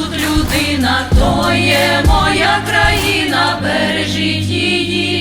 тут людина, то є моя країна, бережіть її.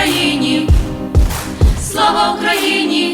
Україні! Слава Україні!